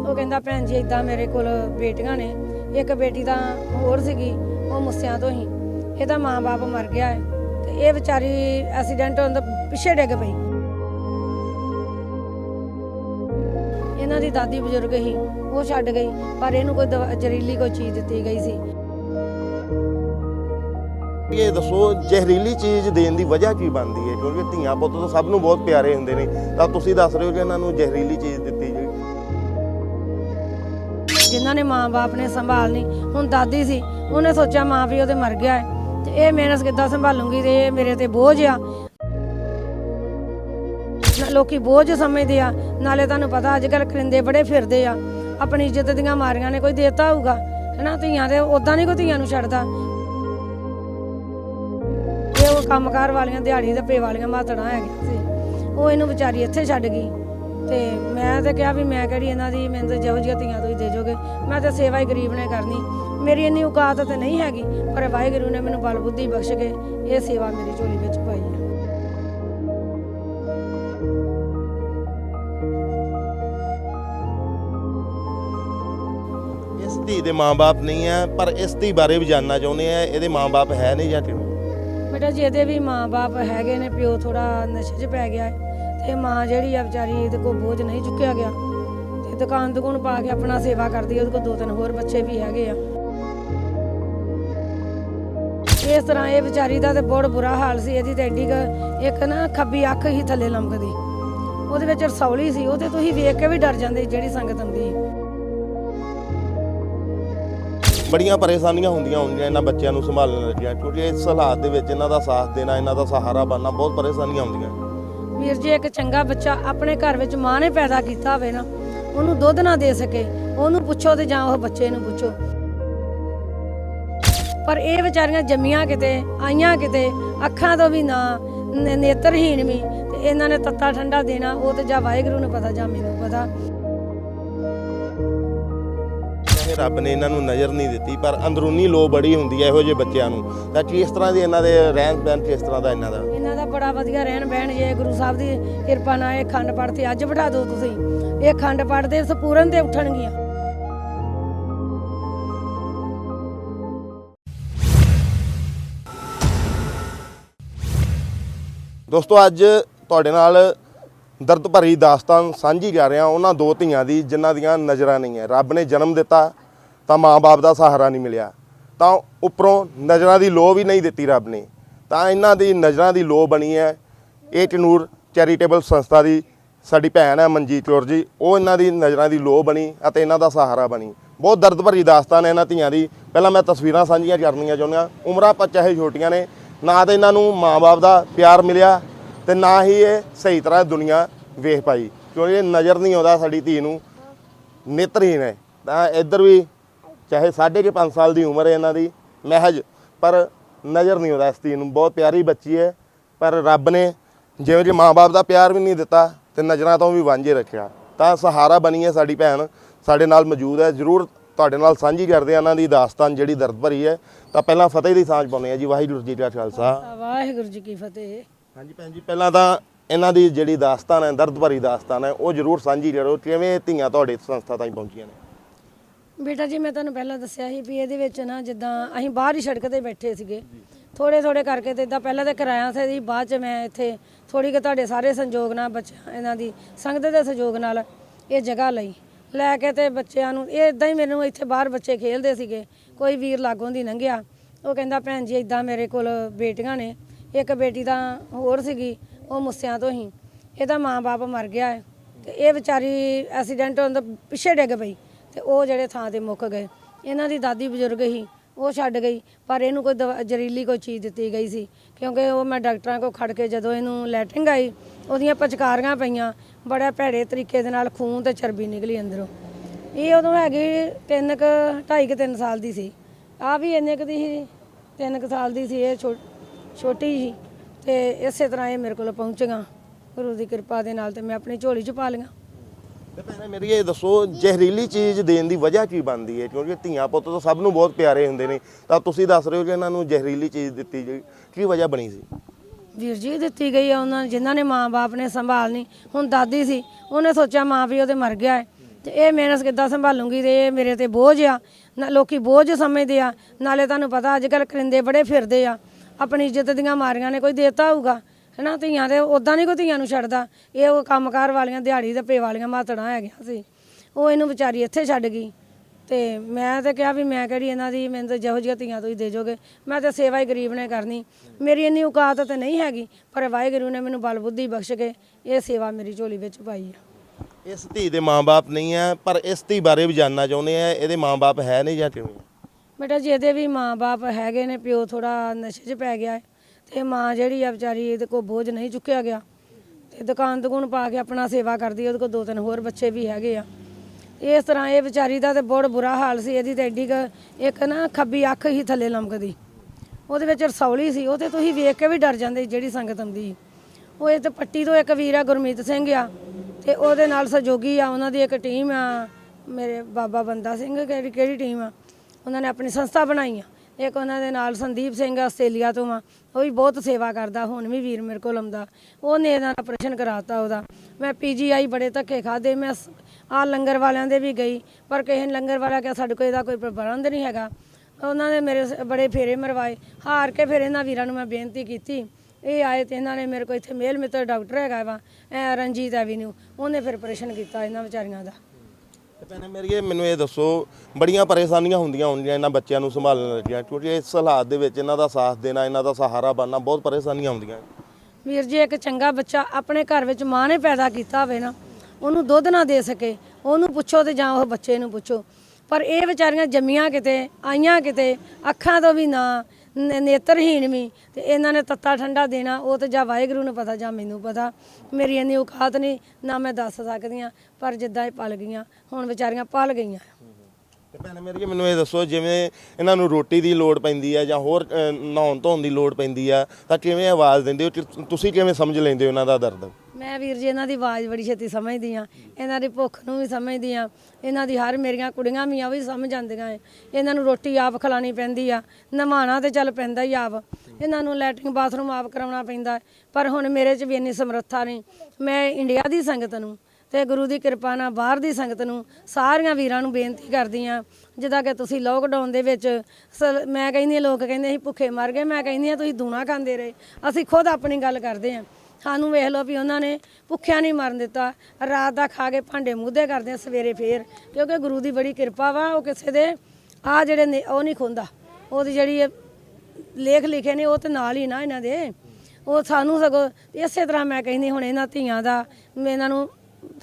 ਉਹ ਕਹਿੰਦਾ, ਭੈਣ ਜੀ ਇਦਾਂ ਮੇਰੇ ਕੋਲ ਬੇਟੀਆਂ ਨੇ, ਇੱਕ ਬੇਟੀ ਤਾਂ ਹੋਰ ਸੀਗੀ, ਉਹ ਮੁੱਸਿਆਂ ਤੋਂ ਹੀ, ਇਹਦਾ ਮਾਂ-ਬਾਪ ਮਰ ਗਿਆ ਹੈ। ਤੇ ਇਹ ਵਿਚਾਰੀ ਐਕਸੀਡੈਂਟ ਹੋਣ ਤੋਂ ਪਿੱਛੇ ਡਿੱਗ ਪਈ। ਇਹਨਾਂ ਦੀ ਦਾਦੀ ਬਜ਼ੁਰਗ ਸੀ ਉਹ ਛੱਡ ਗਈ ਪਰ ਇਹਨੂੰ ਕੋਈ ਦਵਾ- ਜ਼ਹਿਰੀਲੀ ਕੋਈ ਚੀਜ਼ ਦਿੱਤੀ ਗਈ ਸੀ। ਇਹ ਦੱਸੋ ਜ਼ਹਿਰੀਲੀ ਚੀਜ਼ ਦੇਣ ਦੀ ਵਜ੍ਹਾ ਕੀ ਬਣਦੀ ਹੈ? ਕਿਉਂਕਿ ਧੀਆਂ ਪੁੱਤ ਤਾਂ ਸਭ ਨੂੰ ਬਹੁਤ ਪਿਆਰੇ ਹੁੰਦੇ ਨੇ। ਤਾਂ ਤੁਸੀਂ ਦੱਸ ਰਹੇ ਹੋ ਕਿ ਇਹਨਾਂ ਨੂੰ ਜ਼ਹਿਰੀਲੀ ਚੀਜ਼ ਦਿੱਤੀ ਗਈ ਜਿਨ੍ਹਾਂ ਨੇ ਮਾਂ-ਬਾਪ ਨੇ ਸੰਭਾਲਣੀ ਹੁਣ ਦਾਦੀ ਸੀ ਉਹਨੇ ਸੋਚਿਆ ਮਾਂ ਵੀ ਉਹਦੇ ਮਰ ਗਿਆ ਹੈ। ਤੇ ਇਹ ਮਿਹਨਤ ਕਿੱਦਾਂ ਸੰਭਾਲੂਗੀ ਤੇ ਇਹ ਮੇਰੇ ਤੇ ਬੋਝ ਆ। ਲੋਕੀ ਬੋਝ ਸਮਝਦੇ ਆ। ਨਾਲੇ ਤੁਹਾਨੂੰ ਪਤਾ ਅੱਜ ਕੱਲ ਕਰਿੰਦੇ ਬੜੇ ਫਿਰਦੇ ਆ। ਆਪਣੀ ਇੱਜ਼ਤ ਦੀਆਂ ਮਾਰੀਆਂ ਨੇ, ਕੋਈ ਦੇਤਾ ਹੋਊਗਾ। ਹਨਾ, ਧੀਆਂ ਦੇ ਉਦਾਂ ਨਹੀਂ ਕੋਈ ਧੀਆਂ ਨੂੰ ਛੱਡਦਾ। ਇਹ ਉਹ ਕੰਮਕਾਰ ਵਾਲੀਆਂ, ਦਿਹਾੜੀ ਦੱਪੇ ਵਾਲੀਆਂ ਮਾਤੜਾਂ ਹੈਗੀਆਂ ਸੀ। ਉਹ ਇਹਨੂੰ ਵਿਚਾਰੀ ਇੱਥੇ ਛੱਡ ਗਈ। ਤੇ ਮੈਂ ਤਾਂ ਕਿਹਾ ਵੀ ਮੈਂ ਕਿਹੜੀ ਇਹਨਾਂ ਦੀ, ਮੈਨੂੰ ਤਾਂ ਜਿਹੋ ਜਿਹੀਆਂ ਧੀਆਂ ਤੁਸੀਂ ਦੇ ਜੋਗੇ। ਮੈਂ ਤਾਂ ਸੇਵਾ ਹੀ ਗਰੀਬ ਨੇ ਕਰਨੀ। ਮੇਰੀ ਇੰਨੀ ਔਕਾਤ ਤੇ ਨਹੀਂ ਹੈਗੀ, ਪਰ ਵਾਹਿਗੁਰੂ ਨੇ ਮੈਨੂੰ ਬਲ ਬੁੱਧੀ ਬਖਸ਼ ਕੇ ਇਹ ਸੇਵਾ ਮੇਰੀ ਝੋਲੀ ਵਿੱਚ ਦੇ ਮਾਂ-ਬਾਪ ਨਹੀਂ ਹੈ, ਪਰ ਇਸ ਧੀ ਬਾਰੇ ਵੀ ਜਾਨਣਾ ਚਾਹੁੰਦੇ ਆ, ਇਹਦੇ ਮਾਂ-ਬਾਪ ਹੈ ਨਹੀਂ ਜਾਂ ਕਿਵੇਂ ਬੇਟਾ ਜੀ, ਇਹਦੇ ਵੀ ਮਾਂ-ਬਾਪ ਹੈਗੇ ਨੇ, ਪਿਓ ਥੋੜਾ ਨਸ਼ੇ 'ਚ ਪੈ ਗਿਆ ਤੇ ਮਾਂ ਜਿਹੜੀ ਆ ਵਿਚਾਰੀ ਇਹਦੇ ਕੋਲ ਬੋਝ ਨਹੀਂ ਚੁੱਕਿਆ ਗਿਆ ਤੇ ਦੁਕਾਨ ਦੁਕਾਨ ਪਾ ਕੇ ਆਪਣਾ ਸੇਵਾ ਕਰਦੀ ਉਹਦੇ ਕੋਲ ਦੋ ਤਿੰਨ ਹੋਰ ਬੱਚੇ ਵੀ ਹੈਗੇ ਆ। ਇਸ ਤਰ੍ਹਾਂ ਇਹ ਵਿਚਾਰੀ ਦਾ ਤੇ ਬਹੁਤ ਬੁਰਾ ਹਾਲ ਸੀ, ਇਹਦੀ ਤੇ ਐਡੀ ਇੱਕ ਨਾ ਖੱਬੀ ਅੱਖ ਹੀ ਥੱਲੇ ਲੰਮਕਦੀ। ਉਹਦੇ ਵਿੱਚ ਰਸੌਲੀ ਸੀ, ਉਹ ਤੇ ਤੁਸੀਂ ਵੇਖ ਕੇ ਵੀ ਡਰ ਜਾਂਦੇ ਜਿਹੜੀ ਸੰਗਤ ਆਉਂਦੀ ਬੜੀਆਂ ਪਰੇਸ਼ਾਨੀਆਂ ਹੁੰਦੀਆਂ ਹੁੰਦੀਆਂ ਇਹਨਾਂ ਬੱਚਿਆਂ ਨੂੰ ਸੰਭਾਲਣ ਲੱਗਿਆ। ਕਿਉਂਕਿ ਇਸ ਹਾਲਾਤ ਦੇ ਵਿੱਚ ਇਹਨਾਂ ਦਾ ਸਾਥ ਦੇਣਾ, ਇਹਨਾਂ ਦਾ ਸਹਾਰਾ ਬਣਨਾ ਬਹੁਤ ਪਰੇਸ਼ਾਨੀਆਂ ਹੁੰਦੀਆਂ। ਵੀਰ ਜੀ, ਇੱਕ ਚੰਗਾ ਬੱਚਾ ਆਪਣੇ ਘਰ ਵਿੱਚ ਮਾਂ ਨੇ ਪੈਦਾ ਕੀਤਾ ਹੋਵੇ ਨਾ, ਉਹਨੂੰ ਦੁੱਧ ਨਾ ਦੇ ਸਕੇ, ਉਹਨੂੰ ਪੁੱਛੋ ਤੇ ਜਾਂ ਉਹ ਬੱਚੇ ਨੂੰ ਪੁੱਛੋ। ਪਰ ਇਹ ਵਿਚਾਰੀਆਂ ਜੰਮੀਆਂ ਕਿਤੇ, ਆਈਆਂ ਕਿਤੇ, ਅੱਖਾਂ ਤੋਂ ਵੀ ਨਾ ਨ- ਨੇਤਰਹੀਣ ਵੀ, ਤੇ ਇਹਨਾਂ ਨੇ ਤੱਤਾ ਠੰਡਾ ਦੇਣਾ, ਉਹ ਤੇ ਜਾਂ ਵਾਹਿਗੁਰੂ ਨੂੰ ਪਤਾ ਜਾਂ ਮੈਨੂੰ ਪਤਾ। ਚਾਹੇ ਰੱਬ ਨੇ ਇਹਨਾਂ ਨੂੰ ਨਜ਼ਰ ਨਹੀਂ ਦਿੱਤੀ ਪਰ ਅੰਦਰੂਨੀ ਲੋ ਬੜੀ ਹੁੰਦੀ ਹੈ ਇਹੋ ਜਿਹੇ ਬੱਚਿਆਂ ਨੂੰ। ਤਾਂ ਕਿਸ ਤਰ੍ਹਾਂ ਦੀ ਇਹਨਾਂ ਦੇ ਰਹਿਣ ਬਹਿਣ ਕਿਸ ਤਰ੍ਹਾਂ ਦਾ ਇਹਨਾਂ ਦਾ? ਇਹਨਾਂ ਦਾ ਬੜਾ ਵਧੀਆ ਰਹਿਣ ਬਹਿਣ ਜੇ ਗੁਰੂ ਸਾਹਿਬ ਦੀ ਕਿਰਪਾ ਨਾਲ ਇਹ ਖੰਡ ਪਾਠ ਤੇ ਅੱਜ ਬਿਠਾ ਦਿਓ ਤੁਸੀਂ। ਇਹ ਖੰਡ ਪਾਠ ਦੇ ਸਪੂਰਨ ਤੇ ਉੱਠਣਗੀਆਂ। ਦੋਸਤੋ ਅੱਜ ਤੁਹਾਡੇ ਨਾਲ ਦਰਦ ਭਰੀ ਦਾਸਤਾਨ ਸਾਂਝੀ ਕਰ ਰਿਹਾ ਉਹਨਾਂ ਦੋ ਧੀਆਂ ਦੀ, ਜਿਨ੍ਹਾਂ ਦੀਆਂ ਨਜ਼ਰਾਂ ਨਹੀਂ ਹੈ। ਰੱਬ ਨੇ ਜਨਮ ਦਿੱਤਾ, ਤਾਂ ਮਾਂ-ਬਾਪ ਦਾ ਸਹਾਰਾ ਨਹੀਂ ਮਿਲਿਆ। ਤਾਂ ਉੱਪਰੋਂ ਨਜ਼ਰਾਂ ਦੀ ਲੋਹ ਵੀ ਨਹੀਂ ਦਿੱਤੀ ਰੱਬ ਨੇ। ਤਾਂ ਇਹਨਾਂ ਦੀ ਨਜ਼ਰਾਂ ਦੀ ਲੋਹ ਬਣੀ ਹੈ। ਇਹ ਟਨੂਰ ਚੈਰੀਟੇਬਲ ਸੰਸਥਾ ਦੀ ਸਾਡੀ ਭੈਣ ਹੈ ਮਨਜੀਤ ਕੌਰ ਜੀ। ਉਹ ਇਹਨਾਂ ਦੀ ਨਜ਼ਰਾਂ ਦੀ ਲੋਹ ਬਣੀ ਅਤੇ ਇਹਨਾਂ ਦਾ ਸਹਾਰਾ ਬਣੀ। ਬਹੁਤ ਦਰਦ ਭਰੀ ਦਾਸਤਾਨ ਹੈ ਇਹਨਾਂ ਧੀਆਂ ਦੀ। ਪਹਿਲਾਂ ਮੈਂ ਤਸਵੀਰਾਂ ਸਾਂਝੀਆਂ ਕਰਨੀਆਂ ਚਾਹੁੰਦਾ ਉਮਰਾਂ ਪਰ ਚਾਹੇ ਛੋਟੀਆਂ ਨੇ। ਨਾ ਤਾਂ ਇਹਨਾਂ ਨੂੰ ਮਾਂ-ਬਾਪ ਦਾ ਪਿਆਰ ਮਿਲਿਆ ਤੇ ਨਾ ਹੀ ਇਹ ਸਹੀ ਤਰ੍ਹਾਂ ਦੁਨੀਆ ਵੇਖ ਪਾਈ ਕਿਉਂਕਿ ਇਹ ਨਜ਼ਰ ਨਹੀਂ ਆਉਂਦਾ ਸਾਡੀ ਧੀ ਨੂੰ। ਨੇਤਰਹੀਨ ਹੈ। ਤਾਂ ਇੱਧਰ ਵੀ ਚਾਹੇ ਸਾਢੇ ਕੇ 5 ਸਾਲ ਦੀ ਉਮਰ ਹੈ ਇਹਨਾਂ ਦੀ ਮਹਿਜ ਪਰ ਨਜ਼ਰ ਨਹੀਂ ਆਉਂਦਾ ਇਸ ਧੀ ਨੂੰ। ਬਹੁਤ ਪਿਆਰੀ ਬੱਚੀ ਹੈ ਪਰ ਰੱਬ ਨੇ ਜਿਵੇਂ ਕਿ ਮਾਂ-ਬਾਪ ਦਾ ਪਿਆਰ ਵੀ ਨਹੀਂ ਦਿੱਤਾ ਤੇ ਨਜ਼ਰਾਂ ਤੋਂ ਵੀ ਵਾਂਝੇ ਰੱਖਿਆ। ਤਾਂ ਸਹਾਰਾ ਬਣੀ ਹੈ ਸਾਡੀ ਭੈਣ ਸਾਡੇ ਨਾਲ ਮੌਜੂਦ ਹੈ। ਜ਼ਰੂਰ ਤੁਹਾਡੇ ਨਾਲ ਸਾਂਝੀ ਕਰਦੇ ਆ ਇਹਨਾਂ ਦੀ ਦਾਸਤਾਨ ਜਿਹੜੀ ਦਰਦ ਭਰੀ ਹੈ। ਤਾਂ ਪਹਿਲਾਂ ਫਤਿਹ ਦੀ ਸਾਂਝ ਪਾਉਂਦੇ ਆ ਜੀ। ਵਾਹਿਗੁਰੂ ਜੀ ਕਾ ਖਾਲਸਾ। ਵਾਹਿਗੁਰੂ ਜੀ ਕੀ ਫਤਿਹ। ਹਾਂਜੀ ਭੈਣ ਜੀ ਪਹਿਲਾਂ ਤਾਂ ਇਹਨਾਂ ਦੀ ਜਿਹੜੀ ਦਾਸਤਾਨ ਹੈ, ਦਰਦ ਭਰੀ ਦਾਸਤਾਨ ਹੈ, ਉਹ ਜ਼ਰੂਰ ਸਾਂਝੀ ਕਰੋ ਕਿਵੇਂ ਧੀਆਂ ਤੁਹਾਡੇ ਸੰਸਥਾ ਤਾਈਂ ਪਹੁੰਚੀਆਂ ਨੇ। ਬੇਟਾ ਜੀ, ਮੈਂ ਤੁਹਾਨੂੰ ਪਹਿਲਾਂ ਦੱਸਿਆ ਸੀ ਵੀ ਇਹਦੇ ਵਿੱਚ ਨਾ ਜਿੱਦਾਂ ਅਸੀਂ ਬਾਹਰ ਹੀ ਸੜਕ ਤੇ ਬੈਠੇ ਸੀਗੇ। ਥੋੜੇ ਥੋੜੇ ਕਰਕੇ ਤੇ ਇਦਾਂ ਪਹਿਲਾਂ ਤਾਂ ਕਿਰਾਇਆ ਸੀ ਜੀ ਬਾਅਦ ਚ ਮੈਂ ਇੱਥੇ ਥੋੜੀ ਕਿ ਤੁਹਾਡੇ ਸਾਰੇ ਸੰਯੋਗ ਨਾਲ ਬੱਚਿਆਂ, ਇਹਨਾਂ ਦੀ ਸੰਗਤ ਦੇ ਸਹਿਯੋਗ ਨਾਲ ਇਹ ਜਗ੍ਹਾ ਲਈ। ਲੈ ਕੇ ਤੇ ਬੱਚਿਆਂ ਨੂੰ, ਇਹ ਇਦਾਂ ਹੀ ਮੈਨੂੰ ਇੱਥੇ ਬਾਹਰ ਬੱਚੇ ਖੇਲਦੇ ਸੀਗੇ, ਕੋਈ ਵੀਰ ਲਾਗੋਂ ਦੀ ਲੰਘਿਆ। ਉਹ ਕਹਿੰਦਾ, ਭੈਣ ਜੀ ਇਦਾਂ ਮੇਰੇ ਕੋਲ ਬੇਟੀਆਂ ਨੇ, ਇੱਕ ਬੇਟੀ ਤਾਂ ਹੋਰ ਸੀਗੀ ਉਹ ਮੁੱਸਿਆਂ ਤੋਂ ਹੀ। ਇਹਦਾ ਮਾਂ-ਬਾਪ ਮਰ ਗਿਆ ਹੈ। ਤੇ ਇਹ ਵਿਚਾਰੀ ਐਕਸੀਡੈਂਟ ਹੋਣ ਤੋਂ ਪਿੱਛੇ ਡਿੱਗ ਪਈ। ਤੇ ਉਹ ਜਿਹੜੇ ਥਾਂ ਤੇ ਮੁੱਕ ਗਏ। ਇਹਨਾਂ ਦੀ ਦਾਦੀ ਬਜ਼ੁਰਗ ਸੀ ਉਹ ਛੱਡ ਗਈ। ਪਰ ਇਹਨੂੰ ਕੋਈ ਦਵਾ- ਜ਼ਹਿਰੀਲੀ ਕੋਈ ਚੀਜ਼ ਦਿੱਤੀ ਗਈ ਸੀ। ਕਿਉਂਕਿ ਉਹ ਮੈਂ ਡਾਕਟਰਾਂ ਕੋਲ ਖੜ ਕੇ ਜਦੋਂ ਇਹਨੂੰ ਲੈਟਰਿੰਗ ਆਈ, ਉਹਦੀਆਂ ਪਚਕਾਰੀਆਂ ਪਈਆਂ। ਬੜਾ ਭੈੜੇ ਤਰੀਕੇ ਦੇ ਨਾਲ ਖੂਨ ਤੇ ਚਰਬੀ ਨਿਕਲੀ ਅੰਦਰੋਂ। ਇਹ ਉਦੋਂ ਹੈਗੀ ਤਿੰਨ ਕ, ਢਾਈ ਕੁ ਤਿੰਨ ਸਾਲ ਦੀ ਸੀ। ਆ ਵੀ ਇੰਨੇ ਕੁ ਦੀ ਸੀ ਤਿੰਨ ਕੁ ਸਾਲ ਦੀ ਸੀ। ਇਹ ਛੋ- ਛੋਟੀ ਸੀ ਤੇ ਇਸੇ ਤਰ੍ਹਾਂ ਇਹ ਮੇਰੇ ਕੋਲ ਪਹੁੰਚੀਆਂ। ਗੁਰੂ ਦੀ ਕਿਰਪਾ ਦੇ ਨਾਲ ਤੇ ਮੈਂ ਆਪਣੀ ਝੋਲੀ ਚ ਪਾ ਲਈਆਂ। ਤੇ ਭੈਣੇ ਮੇਰੀ ਇਹ ਦੱਸੋ ਜ਼ਹਿਰੀਲੀ ਚੀਜ਼ ਦੇਣ ਦੀ ਵਜ੍ਹਾ ਕੀ ਬਣਦੀ ਹੈ? ਕਿਉਂਕਿ ਧੀਆਂ ਪੁੱਤ ਤਾਂ ਸਭ ਨੂੰ ਬਹੁਤ ਪਿਆਰੇ ਹੁੰਦੇ ਨੇ। ਤਾਂ ਤੁਸੀਂ ਦੱਸ ਰਹੇ ਹੋ ਕਿ ਇਹਨਾਂ ਨੂੰ ਜ਼ਹਿਰੀਲੀ ਚੀਜ਼ ਦਿੱਤੀ ਗਈ। ਕੀ ਵਜ੍ਹਾ ਬਣੀ ਸੀ? ਵੀਰ ਜੀ ਦਿੱਤੀ ਗਈ ਆ ਉਹਨਾਂ ਜਿਨ੍ਹਾਂ ਨੇ ਮਾਂ-ਬਾਪ ਨੇ ਸੰਭਾਲਣੀ। ਹੁਣ ਦਾਦੀ ਸੀ ਉਹਨੇ ਸੋਚਿਆ ਮਾਂ ਵੀ ਉਹਦੇ ਮਰ ਗਿਆ ਹੈ। ਤੇ ਇਹ ਮਿਹਨਤ ਕਿੱਦਾਂ ਸੰਭਾਲੂੰਗੀ ਤੇ ਇਹ ਮੇਰੇ ਤੇ ਬੋਝ ਆ। ਨਾ ਲੋਕੀ ਬੋਝ ਸਮਝਦੇ ਆ। ਨਾਲੇ ਤੁਹਾਨੂੰ ਪਤਾ ਅੱਜ ਕੱਲ ਕਰਿੰਦੇ ਬੜੇ ਫਿਰਦੇ ਆ। ਆਪਣੀ ਇੱਜ਼ਤ ਦੀਆਂ ਮਾਰੀਆਂ ਨੇ, ਕੋਈ ਦੇਤਾ ਹੋਊਗਾ, ਹਨਾ? ਧੀਆਂ ਦੇ ਉਦਾਂ ਨਹੀਂ ਕੋਈ ਧੀਆਂ ਨੂੰ ਛੱਡਦਾ। ਇਹ ਉਹ ਕੰਮਕਾਰ ਵਾਲੀਆਂ, ਦਿਹਾੜੀ ਦੇ ਪੇ ਵਾਲੀਆਂ ਮਾਤੜਾਂ ਹੈਗੀਆਂ ਸੀ। ਉਹ ਇਹਨੂੰ ਵਿਚਾਰੀ ਇੱਥੇ ਛੱਡ ਗਈ। ਤੇ ਮੈਂ ਤਾਂ ਕਿਹਾ ਵੀ ਮੈਂ ਕਿਹੜੀ ਇਹਨਾਂ ਦੀ, ਮੈਨੂੰ ਤਾਂ ਜਿਹੋ ਜਿਹੀਆਂ ਧੀਆਂ ਤੁਸੀਂ ਦੇ ਜੋਗੇ। ਮੈਂ ਤਾਂ ਸੇਵਾ ਹੀ ਗਰੀਬ ਨੇ ਕਰਨੀ। ਮੇਰੀ ਇੰਨੀ ਔਕਾਤ ਤਾਂ ਨਹੀਂ ਹੈਗੀ, ਪਰ ਵਾਹਿਗੁਰੂ ਨੇ ਮੈਨੂੰ ਬਲ ਬੁੱਧੀ ਬਖਸ਼ ਕੇ ਇਹ ਸੇਵਾ ਮੇਰੀ ਝੋਲੀ ਵਿੱਚ ਪਾਈ ਹੈ ਇਸ ਧੀ ਦੇ ਮਾਂ-ਬਾਪ ਨਹੀਂ ਹੈ ਪਰ ਇਸ ਧੀ ਬਾਰੇ ਵੀ ਜਾਨਣਾ ਚਾਹੁੰਦੇ ਆ, ਇਹਦੇ ਮਾਂ-ਬਾਪ ਹੈ ਨਹੀਂ ਜਾਂ ਕਿਵੇਂ ਬੇਟਾ ਜਿਹਦੇ ਵੀ ਮਾਂ-ਬਾਪ ਹੈਗੇ ਨੇ, ਪਿਓ ਥੋੜਾ ਨਸ਼ੇ 'ਚ ਪੈ ਗਿਆ ਹੈ ਤੇ ਮਾਂ ਜਿਹੜੀ ਆ ਵਿਚਾਰੀ ਇਹਦੇ ਕੋਲ ਬੋਝ ਨਹੀਂ ਚੁੱਕਿਆ ਗਿਆ ਤੇ ਦੁਕਾਨ ਦੁਕਾਨ ਪਾ ਕੇ ਆਪਣਾ ਸੇਵਾ ਕਰਦੀ ਹੈ ਉਹਦੇ ਕੋਲ ਦੋ ਤਿੰਨ ਹੋਰ ਬੱਚੇ ਵੀ ਹੈਗੇ ਆ। ਇਸ ਤਰ੍ਹਾਂ ਇਹ ਵਿਚਾਰੀ ਦਾ ਤੇ ਬਹੁਤ ਬੁਰਾ ਹਾਲ ਸੀ, ਇਹਦੀ ਤੇ ਐਡੀ ਕੁ ਇੱਕ ਨਾ ਖੱਬੀ ਅੱਖ ਹੀ ਥੱਲੇ ਲਮਕਦੀ। ਉਹਦੇ ਵਿੱਚ ਰਸੌਲੀ ਸੀ, ਉਹ ਤੇ ਤੁਸੀਂ ਵੇਖ ਕੇ ਵੀ ਡਰ ਜਾਂਦੇ ਜਿਹੜੀ ਸੰਗਤ ਆਉਂਦੀ ਉਹ ਇਹ ਤੇ ਪੱਟੀ ਤੋਂ ਇੱਕ ਵੀਰ ਆ, ਗੁਰਮੀਤ ਸਿੰਘ ਆ, ਤੇ ਉਹਦੇ ਨਾਲ ਸਹਿਯੋਗੀ ਆ, ਉਹਨਾਂ ਦੀ ਇੱਕ ਟੀਮ ਆ, ਮੇਰੇ ਬਾਬਾ ਬੰਦਾ ਸਿੰਘ ਕਿਹੜੀ ਕਿਹੜੀ ਟੀਮ ਆ ਉਹਨਾਂ ਨੇ ਆਪਣੀ ਸੰਸਥਾ ਬਣਾਈ ਆ ਇੱਕ ਉਹਨਾਂ ਦੇ ਨਾਲ ਸੰਦੀਪ ਸਿੰਘ ਆਸਟ੍ਰੇਲੀਆ ਤੋਂ ਆ। ਉਹ ਵੀ ਬਹੁਤ ਸੇਵਾ ਕਰਦਾ, ਹੁਣ ਵੀ ਵੀਰ ਮੇਰੇ ਕੋਲ ਆਉਂਦਾ। ਉਹਨੇ ਇਹਦਾ ਆਪਰੇਸ਼ਨ ਕਰਾਤਾ ਉਹਦਾ। ਮੈਂ ਪੀਜੀਆਈ ਬੜੇ ਧੱਕੇ ਖਾਦੇ ਮੈਂ ਆ ਲੰਗਰ ਵਾਲਿਆਂ ਦੇ ਵੀ ਗਈ, ਪਰ ਕਿਸੇ ਨੇ ਲੰਗਰ ਵਾਲਾ ਕਿਹਾ ਸਾਡੇ ਕੋਲ ਇਹਦਾ ਕੋਈ ਪ੍ਰਬੰਧ ਨਹੀਂ ਹੈਗਾ। ਉਹਨਾਂ ਨੇ ਮੇਰੇ ਸ- ਬੜੇ ਫੇਰੇ ਮਰਵਾਏ। ਹਾਰ ਕੇ ਫਿਰ ਇਹਨਾਂ ਵੀਰਾਂ ਨੂੰ ਮੈਂ ਬੇਨਤੀ ਕੀਤੀ। ਇਹ ਆਏ ਤੇ ਇਹਨਾਂ ਨੇ ਮੇਰੇ ਕੋਲ ਇੱਥੇ ਮੇਲ ਮਿੱਤਰ ਡਾਕਟਰ ਹੈਗਾ ਵਾ ਰਣਜੀਤ ਐਵੀਨਿਊ। ਉਹਨੇ ਫਿਰ ਆਪਰੇਸ਼ਨ ਕੀਤਾ ਇਹਨਾਂ ਵਿਚਾਰੀਆਂ ਦਾ। ਭੈਣੇ ਮੇਰੀ ਮੈਨੂੰ ਇਹ ਦੱਸੋ, ਬੜੀਆਂ ਪਰੇਸ਼ਾਨੀਆਂ ਹੁੰਦੀਆਂ ਹੁੰਦੀਆਂ ਇਹਨਾਂ ਬੱਚਿਆਂ ਨੂੰ ਸੰਭਾਲਣ ਲੱਗਿਆ, ਕਿਉਂਕਿ ਇਸ ਹਾਲਾਤ ਦੇ ਵਿੱਚ ਇਹਨਾਂ ਦਾ ਸਾਥ ਦੇਣਾ, ਇਹਨਾਂ ਦਾ ਸਹਾਰਾ ਬਣਨਾ ਬਹੁਤ ਪਰੇਸ਼ਾਨੀਆਂ ਹੁੰਦੀਆਂ। ਵੀਰ ਜੀ, ਇੱਕ ਚੰਗਾ ਬੱਚਾ ਆਪਣੇ ਘਰ ਵਿੱਚ ਮਾਂ ਨੇ ਪੈਦਾ ਕੀਤਾ ਹੋਵੇ ਨਾ, ਉਹਨੂੰ ਦੁੱਧ ਨਾ ਦੇ ਸਕੇ, ਉਹਨੂੰ ਪੁੱਛੋ ਤੇ ਜਾਂ ਉਹ ਬੱਚੇ ਨੂੰ ਪੁੱਛੋ। ਪਰ ਇਹ ਵਿਚਾਰੀਆਂ ਜੰਮੀਆਂ ਕਿਤੇ, ਆਈਆਂ ਕਿਤੇ, ਅੱਖਾਂ ਤੋਂ ਵੀ ਨਾ ਨ- ਨੇਤਰਹੀਣ ਵੀ ਤੇ ਇਹਨਾਂ ਨੇ ਤੱਤਾ ਠੰਡਾ ਦੇਣਾ ਉਹ ਤੇ ਜਾਂ ਵਾਹਿਗੁਰੂ ਨੂੰ ਪਤਾ ਜਾਂ ਮੈਨੂੰ ਪਤਾ। ਮੇਰੀ ਇੰਨੀ ਔਕਾਤ ਨਹੀਂ ਨਾ ਮੈਂ ਦੱਸ ਸਕਦੀ ਹਾਂ ਪਰ ਜਿੱਦਾਂ ਇਹ ਪਲ ਗਈਆਂ ਹੁਣ ਵਿਚਾਰੀਆਂ ਪਲ ਗਈਆਂ। ਤੇ ਭੈਣੇ ਮੇਰੀ ਮੈਨੂੰ ਇਹ ਦੱਸੋ ਜਿਵੇਂ ਇਹਨਾਂ ਨੂੰ ਰੋਟੀ ਦੀ ਲੋੜ ਪੈਂਦੀ ਹੈ ਜਾਂ ਹੋਰ ਅ, ਨਹਾਉਣ ਧੋਣ ਦੀ ਲੋੜ ਪੈਂਦੀ ਆ ਤਾਂ ਕਿਵੇਂ ਆਵਾਜ਼ ਦਿੰਦੇ ਹੋ? ਕਿ ਤੁਸੀਂ ਕਿਵੇਂ ਸਮਝ ਲੈਂਦੇ ਹੋ ਇਹਨਾਂ ਦਾ ਦਰਦ? ਮੈਂ ਵੀਰ ਜੀ, ਇਹਨਾਂ ਦੀ ਆਵਾਜ਼ ਬੜੀ ਛੇਤੀ ਸਮਝਦੀ ਆ ਇਹਨਾਂ ਦੀ ਭੁੱਖ ਨੂੰ ਵੀ ਸਮਝਦੀ ਆ ਇਹਨਾਂ ਦੀ ਹਰ ਮੇਰੀਆਂ ਕੁੜੀਆਂ ਵੀ ਆ ਉਹ ਵੀ ਸਮਝ ਜਾਂਦੀਆਂ ਏ ਇਹਨਾਂ ਨੂੰ ਰੋਟੀ ਆਪ ਖਿਲਾਣੀ ਪੈਂਦੀ ਆ। ਨਮਾਣਾ ਤੇ ਚੱਲ ਪੈਂਦਾ ਹੀ ਆਪ। ਇਹਨਾਂ ਨੂੰ ਲੈਟਰਿੰਗ ਬਾਥਰੂਮ ਆਪ ਕਰਾਉਣਾ ਪੈਂਦਾ। ਪਰ ਹੁਣ ਮੇਰੇ 'ਚ ਵੀ ਇੰਨੀ ਸਮਰੱਥਾ ਨਹੀਂ। ਮੈਂ ਇੰਡੀਆ ਦੀ ਸੰਗਤ ਨੂੰ ਤੇ ਗੁਰੂ ਦੀ ਕਿਰਪਾ ਨਾਲ ਬਾਹਰ ਦੀ ਸੰਗਤ ਨੂੰ ਸਾਰੀਆਂ ਵੀਰਾਂ ਨੂੰ ਬੇਨਤੀ ਕਰਦੀ ਆ ਜਿੱਦਾਂ ਕਿ ਤੁਸੀਂ ਲੋਕਡਾਊਨ ਦੇ ਵਿੱਚ ਸ- ਮੈਂ ਕਹਿੰਦੀ ਹਾਂ, ਲੋਕ ਕਹਿੰਦੇ ਅਸੀਂ ਭੁੱਖੇ ਮਰ ਗਏ। ਮੈਂ ਕਹਿੰਦੀ ਆ ਤੁਸੀਂ ਦੂਣਾ ਖਾਂਦੇ ਰਹੇ। ਅਸੀਂ ਖੁਦ ਆਪਣੀ ਗੱਲ ਕਰਦੇ ਆ ਸਾਨੂੰ ਵੇਖ ਲਓ ਵੀ ਉਹਨਾਂ ਨੇ ਭੁੱਖਿਆ ਨਹੀਂ ਮਰਨ ਦਿੱਤਾ। ਰਾਤ ਦਾ ਖਾ ਕੇ ਭਾਂਡੇ ਮੂਧੇ ਕਰਦੇ ਆ ਸਵੇਰੇ ਫੇਰ। ਕਿਉਂਕਿ ਗੁਰੂ ਦੀ ਬੜੀ ਕਿਰਪਾ ਵਾ, ਉਹ ਕਿਸੇ ਦੇ ਆ ਜਿਹੜੇ ਨੇ, ਉਹ ਨਹੀਂ ਖੁੰਦਾ। ਉਹਦੀ ਜਿਹੜੀ ਲੇਖ ਲਿਖੇ ਨੇ, ਉਹ ਤੇ ਨਾਲ ਹੀ ਨਾ ਇਹਨਾਂ ਦੇ। ਉਹ ਸਾਨੂੰ ਸਗੋਂ ਇਸੇ ਤਰ੍ਹਾਂ ਮੈਂ ਕਹਿੰਦੀ, ਹੁਣ ਇਹਨਾਂ ਧੀਆਂ ਦਾ ਇਹਨਾਂ ਨੂੰ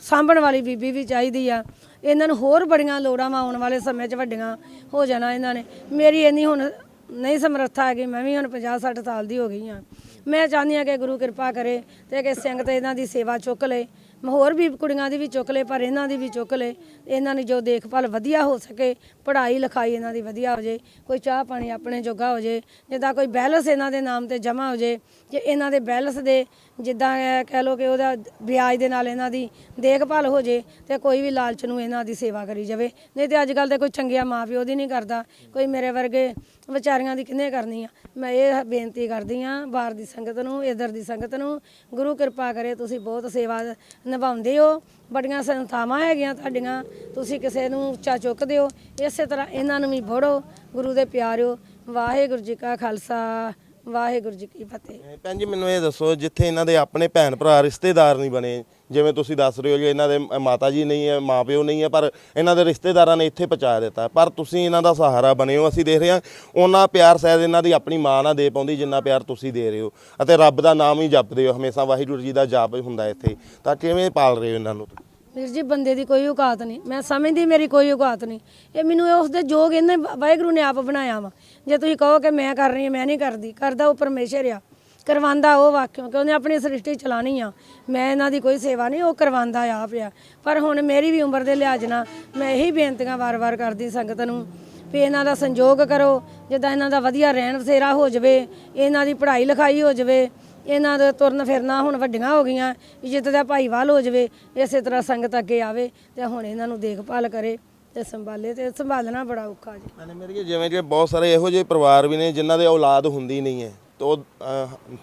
ਸਾਂਭਣ ਵਾਲੀ ਬੀਬੀ ਵੀ ਚਾਹੀਦੀ ਆ। ਇਹਨਾਂ ਨੂੰ ਹੋਰ ਬੜੀਆਂ ਲੋੜਾਂ ਵਾ ਆਉਣ ਵਾਲੇ ਸਮੇਂ 'ਚ ਵੱਡੀਆਂ ਹੋ ਜਾਣਾ ਇਹਨਾਂ ਨੇ। ਮੇਰੀ ਇੰਨੀ ਹੁਣ ਨਹੀਂ ਸਮਰੱਥਾ ਹੈਗੀ, ਮੈਂ ਵੀ ਹੁਣ 50 60 ਸਾਲ ਦੀ ਹੋ ਗਈ ਆ। ਮੈਂ ਚਾਹੁੰਦੀ ਆ ਕਿ ਗੁਰੂ ਕਿਰਪਾ ਕਰੇ ਤੇ ਕਿ ਸੰਗਤ ਇਹਨਾਂ ਦੀ ਸੇਵਾ ਚੁੱਕ ਲੇ। ਹੋਰ ਵੀ ਕੁੜੀਆਂ ਦੀ ਵੀ ਚੁੱਕ ਲਏ ਪਰ ਇਹਨਾਂ ਦੀ ਵੀ ਚੁੱਕ ਲਏ ਇਹਨਾਂ ਦੀ ਜੋ ਦੇਖਭਾਲ ਵਧੀਆ ਹੋ ਸਕੇ, ਪੜ੍ਹਾਈ ਲਿਖਾਈ ਇਹਨਾਂ ਦੀ ਵਧੀਆ ਹੋ ਜੇ, ਕੋਈ ਚਾਹ ਪਾਣੀ ਆਪਣੇ ਜੋਗਾ ਹੋ ਜੇ, ਜਿੱਦਾਂ ਕੋਈ ਬੈਲੈਂਸ ਇਹਨਾਂ ਦੇ ਨਾਮ ਤੇ ਜਮ੍ਹਾਂ ਹੋ ਜੇ ਜੇ ਇਹਨਾਂ ਦੇ ਬੈਲੈਂਸ ਦੇ ਜਿੱਦਾਂ ਕਹਿ ਲੋ ਕਿ ਉਹਦਾ ਵਿਆਜ ਦੇ ਨਾਲ ਇਹਨਾਂ ਦੀ ਦੇਖਭਾਲ ਹੋ ਜੇ ਤੇ ਕੋਈ ਵੀ ਲਾਲਚ ਨੂੰ ਇਹਨਾਂ ਦੀ ਸੇਵਾ ਕਰੀ ਜਾਵੇ। ਨਹੀਂ ਤੇ ਅੱਜ ਕੱਲ ਤੇ ਕੋਈ ਚੰਗਿਆ ਮਾਂ ਪਿਓ ਦੀ ਨਹੀਂ ਕਰਦਾ। ਕੋਈ ਮੇਰੇ ਵਰਗੇ ਵਿਚਾਰੀਆਂ ਦੀ ਕਿੰਨੇ ਕਰਨੀ ਆ? ਮੈਂ ਇਹ ਬੇਨਤੀ ਕਰਦੀ ਆ ਬਾਹਰ ਦੀ ਸੰਗਤ ਨੂੰ, ਇਧਰ ਦੀ ਸੰਗਤ ਨੂੰ, ਗੁਰੂ ਕਿਰਪਾ ਕਰੇ ਤੁਸੀਂ ਬਹੁਤ ਸੇਵਾ ਨਿਭਾਉਂਦੇ ਹੋ। ਬੜੀਆਂ ਸੰਸਥਾਵਾਂ ਹੈਗੀਆਂ ਤੁਹਾਡੀਆਂ, ਤੁਸੀਂ ਕਿਸੇ ਨੂੰ ਉੱਚਾ ਚੁੱਕਦੇ ਹੋ। ਇਸੇ ਤਰ੍ਹਾਂ ਇਹਨਾਂ ਨੂੰ ਵੀ ਫੜੋ ਗੁਰੂ ਦੇ ਪਿਆਰਿਓ, ਵਾਹਿਗੁਰੂ ਜੀ ਕਾ ਖਾਲਸਾ। ਵਾਹਿਗੁਰੂ ਜੀ ਕੀ ਫਤਿਹ। ਅਹ ਭੈਣ ਜੀ ਮੈਨੂੰ ਇਹ ਦੱਸੋ, ਜਿੱਥੇ ਇਹਨਾਂ ਦੇ ਆਪਣੇ ਭੈਣ ਭਰਾ ਰਿਸ਼ਤੇਦਾਰ ਨਹੀਂ ਬਣੇ, ਜਿਵੇਂ ਤੁਸੀਂ ਦੱਸ ਰਹੇ ਹੋ ਜੀ, ਇਹਨਾਂ ਦੇ ਮ- ਮਾਤਾ ਜੀ ਨਹੀਂ ਹੈ, ਮਾਪਿਓ ਨਹੀਂ ਹੈ, ਪਰ ਇਹਨਾਂ ਦੇ ਰਿਸ਼ਤੇਦਾਰਾਂ ਨੇ ਇੱਥੇ ਪਹੁੰਚਾ ਦਿੱਤਾ। ਪਰ ਤੁਸੀਂ ਇਹਨਾਂ ਦਾ ਸਹਾਰਾ ਬਣੇ ਹੋ, ਅਸੀਂ ਦੇਖ ਰਹੇ ਹਾਂ, ਉਹਨਾਂ ਪਿਆਰ ਸ਼ਾਇਦ ਇਹਨਾਂ ਦੀ ਆਪਣੀ ਮਾਂ ਨਾ ਦੇ ਪਾਉਂਦੀ, ਜਿੰਨਾ ਪਿਆਰ ਤੁਸੀਂ ਦੇ ਰਹੇ ਹੋ। ਅਤੇ ਰੱਬ ਦਾ ਨਾਮ ਹੀ ਜਪਦੇ ਹੋ, ਹਮੇਸ਼ਾ ਵਾਹਿਗੁਰੂ ਜੀ ਦਾ ਜਾਪ ਹੁੰਦਾ ਇੱਥੇ। ਤਾਂ ਕਿਵੇਂ ਪਾਲ ਰਹੇ ਹੋ ਇਹਨਾਂ ਨੂੰ ਵੀਰ ਜੀ, ਬੰਦੇ ਦੀ ਕੋਈ ਔਕਾਤ ਨਹੀਂ। ਮੈਂ ਸਮਝਦੀ ਮੇਰੀ ਕੋਈ ਔਕਾਤ ਨਹੀਂ। ਇਹ ਮੈਨੂੰ ਉਸ ਦੇ ਜੋਗ ਇਹਨੇ ਵਾਹਿਗੁਰੂ ਨੇ ਆਪ ਬਣਾਇਆ ਵਾ। ਜੇ ਤੁਸੀਂ ਕਹੋ ਕਿ ਮੈਂ ਕਰ ਰਹੀ ਹਾਂ, ਮੈਂ ਨਹੀਂ ਕਰਦੀ। ਕਰਦਾ ਉਹ ਪਰਮੇਸ਼ਰ ਆ। ਕਰਵਾਉਂਦਾ ਉਹ ਵਾਕਿਆ ਕਿ ਉਹਨੇ ਆਪਣੀ ਸ੍ਰਿਸ਼ਟੀ ਚਲਾਣੀ ਆ। ਮੈਂ ਇਹਨਾਂ ਦੀ ਕੋਈ ਸੇਵਾ ਨਹੀਂ, ਉਹ ਕਰਵਾਉਂਦਾ ਆਪ ਆ। ਪਰ ਹੁਣ ਮੇਰੀ ਵੀ ਉਮਰ ਦੇ ਲਿਹਾਜ਼ ਨਾਲ ਮੈਂ ਇਹੀ ਬੇਨਤੀਆਂ ਵਾਰ-ਵਾਰ ਕਰਦੀ ਸੰਗਤ ਨੂੰ ਵੀ ਇਹਨਾਂ ਦਾ ਸੰਯੋਗ ਕਰੋ। ਜਿੱਦਾਂ ਇਹਨਾਂ ਦਾ ਵਧੀਆ ਰਹਿਣ ਬਸੇਰਾ ਹੋ ਜਾਵੇ, ਇਹਨਾਂ ਦੀ ਪੜ੍ਹਾਈ ਲਿਖਾਈ ਹੋ ਜਾਵੇ ਇਹਨਾਂ ਦਾ ਤੁਰਨ ਫਿਰਨਾ ਹੁਣ ਵੱਡੀਆਂ ਹੋ ਗਈਆਂ, ਇੱਜ਼ਤ ਦਾ ਭਾਈਵਾਲ ਹੋ ਜਾਵੇ, ਇਸੇ ਤਰ੍ਹਾਂ ਸੰਗਤ ਅੱਗੇ ਆਵੇ ਤੇ ਹੁਣ ਇਹਨਾਂ ਨੂੰ ਦੇਖਭਾਲ ਕਰੇ ਤੇ ਸੰਭਾਲੇ ਤੇ ਸੰਭਾਲਣਾ ਬੜਾ ਔਖਾ ਜੀ। ਮੈਨੇ ਮੇਰੀ ਜਿਵੇਂ ਕਿ ਬਹੁਤ ਸਾਰੇ ਇਹੋ ਜਿਹੇ ਪਰਿਵਾਰ ਵੀ ਨੇ ਜਿਨ੍ਹਾਂ ਦੇ ਔਲਾਦ ਹੁੰਦੀ ਨਹੀਂ ਹੈ, ਤੇ ਉਹ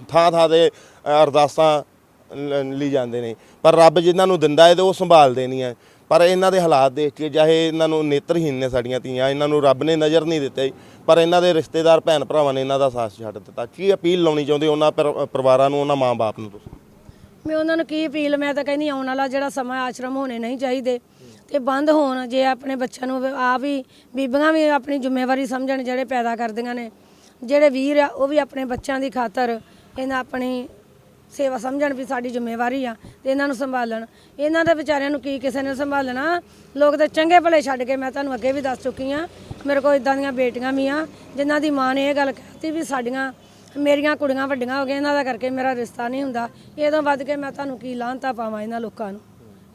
ਥਾਂ ਥਾਂ ਤੇ ਅਰਦਾਸਾਂ ਲਈ ਜਾਂਦੇ ਨੇ, ਪਰ ਰੱਬ ਜਿਨ੍ਹਾਂ ਨੂੰ ਦਿੰਦਾ ਹੈ ਤੇ ਉਹ ਸੰਭਾਲਦੇ ਨਹੀਂ ਹੈ। ਪਰ ਇਹਨਾਂ ਦੇ ਹਾਲਾਤ ਦੇਖ ਕੇ, ਚਾਹੇ ਇਹਨਾਂ ਨੂੰ ਨੇਤਰਹੀਨ ਨੇ ਸਾਡੀਆਂ ਧੀਆਂ, ਇਹਨਾਂ ਨੂੰ ਰੱਬ ਨੇ ਨਜ਼ਰ ਨਹੀਂ ਦਿੱਤੇ, ਪਰ ਇਹਨਾਂ ਦੇ ਰਿਸ਼ਤੇਦਾਰ ਭੈਣ ਭਰਾਵਾਂ ਨੇ ਇਹਨਾਂ ਦਾ ਸਾਥ ਛੱਡ ਦਿੱਤਾ। ਕੀ ਅਪੀਲ ਲਾਉਣੀ ਚਾਹੁੰਦੇ ਉਹਨਾਂ ਪਰ- ਪਰਿਵਾਰਾਂ ਨੂੰ, ਉਹਨਾਂ ਮਾਂ-ਬਾਪ ਨੂੰ ਤੁਸੀਂ? ਮੈਂ ਉਹਨਾਂ ਨੂੰ ਕੀ ਅਪੀਲ, ਮੈਂ ਤਾਂ ਕਹਿੰਦੀ ਆਉਣ ਵਾਲਾ ਜਿਹੜਾ ਸਮਾਂ ਆਸ਼ਰਮ ਹੋਣੇ ਨਹੀਂ ਚਾਹੀਦੇ ਤੇ ਬੰਦ ਹੋਣ, ਜੇ ਆਪਣੇ ਬੱਚਿਆਂ ਨੂੰ ਆਪ ਹੀ ਬੀਬੀਆਂ ਵੀ ਆਪਣੀ ਜ਼ਿੰਮੇਵਾਰੀ ਸਮਝਣ ਜਿਹੜੇ ਪੈਦਾ ਕਰਦੀਆਂ ਨੇ, ਜਿਹੜੇ ਵੀਰ ਆ, ਉਹ ਵੀ ਆਪਣੇ ਬੱਚਿਆਂ ਦੀ ਖਾਤਰ ਇਹਨਾਂ ਆਪਣੀ ਸੇਵਾ ਸਮਝਣ ਵੀ ਸਾਡੀ ਜ਼ਿੰਮੇਵਾਰੀ ਆ ਤੇ ਇਹਨਾਂ ਨੂੰ ਸੰਭਾਲਣ। ਇਹਨਾਂ ਦੇ ਵਿਚਾਰਿਆਂ ਨੂੰ ਕੀ ਕਿਸੇ ਨੇ ਸੰਭਾਲਣਾ? ਲੋਕ ਤਾਂ ਚੰਗੇ ਭਲੇ ਛੱਡ ਕੇ ਮੈਂ ਤੁਹਾਨੂੰ ਅੱਗੇ ਵੀ ਦੱਸ ਚੁੱਕੀ ਆ ਮੇਰੇ ਕੋਲ ਇਦਾਂ ਦੀਆਂ ਬੇਟੀਆਂ ਵੀ ਆ, ਜਿਨ੍ਹਾਂ ਦੀ ਮਾਂ ਨੇ ਇਹ ਗੱਲ ਕਹਿਤੀ ਵੀ ਸਾਡੀਆਂ, ਮੇਰੀਆਂ ਕੁੜੀਆਂ ਵੱਡੀਆਂ ਹੋ ਗਈਆਂ, ਇਹਨਾਂ ਦਾ ਕਰਕੇ ਮੇਰਾ ਰਿਸ਼ਤਾ ਨਹੀਂ ਹੁੰਦਾ। ਇਹ ਤੋਂ ਵੱਧ ਕੇ ਮੈਂ ਤੁਹਾਨੂੰ ਕੀ ਲਾਹਨਤਾ ਪਾਵਾਂ ਇਹਨਾਂ ਲੋਕਾਂ ਨੂੰ?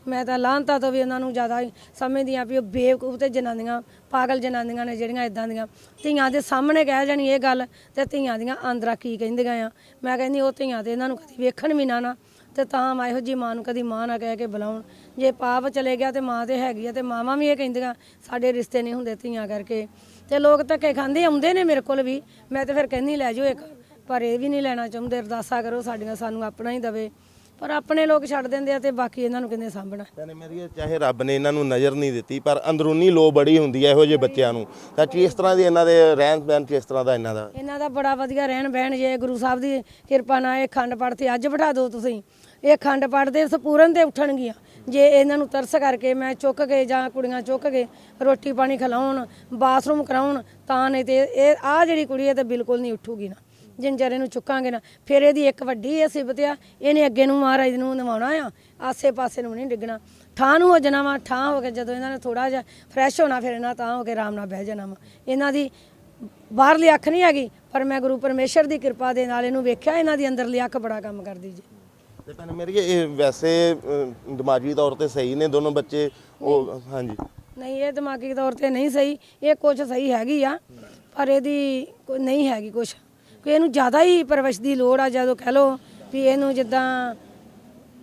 ਮੈਂ ਤਾਂ ਲਾਹਨਤਾ ਤੋਂ ਵੀ ਉਹਨਾਂ ਨੂੰ ਜ਼ਿਆਦਾ ਹੀ ਸਮਝਦੀ ਆ ਵੀ ਉਹ ਬੇਵਕੂਫ ਤੇ ਜਨਾਨੀਆਂ, ਪਾਗਲ ਜਨਾਨੀਆਂ ਨੇ ਜਿਹੜੀਆਂ ਇਦਾਂ ਦੀਆਂ। ਧੀਆਂ ਦੇ ਸਾਹਮਣੇ ਕਹਿ ਜਾਣੀ ਇਹ ਗੱਲ ਤੇ ਧੀਆਂ ਦੀਆਂ ਆਂਦਰਾ ਕੀ ਕਹਿੰਦੀਆਂ ਆ। ਮੈਂ ਕਹਿੰਦੀ ਉਹ ਧੀਆਂ ਤੇ ਇਹਨਾਂ ਨੂੰ ਕਦੀ ਵੇਖਣ ਵੀ ਨਾ ਨਾ ਤੇ ਤਾਂ ਮੈਂ ਇਹੋ ਜੀ ਮਾਂ ਨੂੰ ਕਦੀ ਮਾਂ ਨਾ ਕਹਿ ਕੇ ਬੁਲਾਉਣ। ਜੇ ਪਾਪ ਚਲੇ ਗਿਆ ਤੇ ਮਾਂ ਤੇ ਹੈਗੀ ਆ ਤੇ ਮਾਵਾਂ ਵੀ ਇਹ ਕਹਿੰਦੀਆਂ, ਸਾਡੇ ਰਿਸ਼ਤੇ ਨਹੀਂ ਹੁੰਦੇ ਧੀਆਂ ਕਰਕੇ। ਤੇ ਲੋਕ ਧੱਕੇ ਖਾਂਦੇ ਆਉਂਦੇ ਨੇ ਮੇਰੇ ਕੋਲ ਵੀ। ਮੈਂ ਤੇ ਫਿਰ ਕਹਿੰਦੀ, ਲੈ ਜਾਓ ਇੱਕ। ਪਰ ਇਹ ਵੀ ਨਹੀਂ ਲੈਣਾ ਚਾਹੁੰਦੇ, ਅਰਦਾਸਾ ਕਰੋ ਸਾਡੀਆਂ, ਸਾਨੂੰ ਆਪਣਾ ਹੀ ਦਵੇ। ਪਰ ਆਪਣੇ ਲੋਕ ਛੱਡ ਦਿੰਦੇ ਆ ਤੇ ਬਾਕੀ ਇਹਨਾਂ ਨੂੰ ਕਿੰਨੇ ਸਾਂਭਣਾ। ਕਹਿੰਦੇ ਮੇਰੀ ਚਾਹੇ ਰੱਬ ਨੇ ਇਹਨਾਂ ਨੂੰ ਨਜ਼ਰ ਨਹੀਂ ਦਿੱਤੀ ਪਰ ਅੰਦਰੂਨੀ ਲੋ ਬੜੀ ਹੁੰਦੀ ਹੈ ਇਹੋ ਜਿਹੇ ਬੱਚਿਆਂ ਨੂੰ। ਤਾਂ ਕਿਸ ਤਰ੍ਹਾਂ ਦੀ ਇਹਨਾਂ ਦੇ ਰਹਿਣ ਬਹਿਣ ਕਿਸ ਤਰ੍ਹਾਂ ਦਾ ਇਹਨਾਂ ਦਾ। ਇਹਨਾਂ ਦਾ ਬੜਾ ਵਧੀਆ ਰਹਿਣ ਬਹਿਣ ਜੇ ਗੁਰੂ ਸਾਹਿਬ ਦੀ ਕਿਰਪਾ ਨਾਲ ਇਹ ਖੰਡ ਪਾਠ ਤੇ ਅੱਜ ਬਿਠਾ ਦਿਓ ਤੁਸੀਂ। ਇਹ ਖੰਡ ਪਾਠ ਦੇ ਸਪੂਰਨ ਤੇ ਉੱਠਣਗੀਆਂ। ਜੇ ਇਹਨਾਂ ਨੂੰ ਤਰਸ ਕਰਕੇ ਮੈਂ ਚੁੱਕ ਕੇ ਜਾਂ ਕੁੜੀਆਂ ਚੁੱਕ ਕੇ ਰੋਟੀ ਪਾਣੀ ਖਿਲਾਉਣ ਬਾਥਰੂਮ ਕਰਾਉਣ ਤਾਂ ਨਹੀਂ ਤੇ ਇਹ ਆ ਜਿਹੜੀ ਕੁੜੀ ਹੈ ਤੇ ਬਿਲਕੁਲ ਨਹੀਂ ਉੱਠੂਗੀ ਨਾ। ਜਿੰਜਰੇ ਨੂੰ ਚੁੱਕਾਂਗੇ ਨਾ ਫਿਰ ਇਹਦੀ ਇੱਕ ਵੱਡੀ ਸਿਫਤ ਆ ਇਹਨੇ ਅੱਗੇ ਨੂੰ ਮਹਾਰਾਜ ਨੂੰ ਨਵਾਉਣਾ ਆ ਆਸੇ ਪਾਸੇ ਨੂੰ ਨਹੀਂ ਡਿੱਗਣਾ। ਠਾਂ ਨੂੰ ਹੋ ਜਾਣਾ ਵਾ ਠਾਂ ਹੋ ਕੇ ਜਦੋਂ ਇਹਨਾਂ ਨੇ ਥੋੜਾ ਜਿਹਾ ਫਰੈਸ਼ ਹੋਣਾ ਫਿਰ ਇਹਨਾਂ ਤਾਂ ਹੋ ਕੇ ਆਰਾਮ ਨਾਲ ਬਹਿ ਜਾਣਾ ਵਾ। ਇਹਨਾਂ ਦੀ ਬਾਹਰਲੀ ਅੱਖ ਨਹੀਂ ਹੈਗੀ ਪਰ ਮੈਂ ਗੁਰੂ ਪਰਮੇਸ਼ਰ ਦੀ ਕਿਰਪਾ ਦੇ ਨਾਲ ਇਹਨੂੰ ਵੇਖਿਆ ਇਹਨਾਂ ਦੀ ਅੰਦਰਲੀ ਅੱਖ ਬੜਾ ਕੰਮ ਕਰਦੀ ਜੀ। ਤੇ ਭੈਣ ਮੇਰੀ ਇਹ ਵੈਸੇ ਦਿਮਾਗੀ ਤੌਰ ਤੇ ਸਹੀ ਨੇ ਦੋਨੋਂ ਬੱਚੇ ਉਹ ਹਾਂਜੀ। ਨਹੀਂ ਇਹ ਦਿਮਾਗੀ ਤੌਰ ਤੇ ਨਹੀਂ ਸਹੀ ਇਹ ਕੁਝ ਸਹੀ ਹੈਗੀ ਆ ਪਰ ਇਹਦੀ ਕੋਈ ਨਹੀਂ ਹੈਗੀ ਕੁਝ ਕਿ ਇਹਨੂੰ ਜ਼ਿਆਦਾ ਹੀ ਪਰਵਰਿਸ਼ ਦੀ ਲੋੜ ਆ ਜਦੋਂ ਕਹਿ ਲੋ ਵੀ ਇਹਨੂੰ ਜਿੱਦਾਂ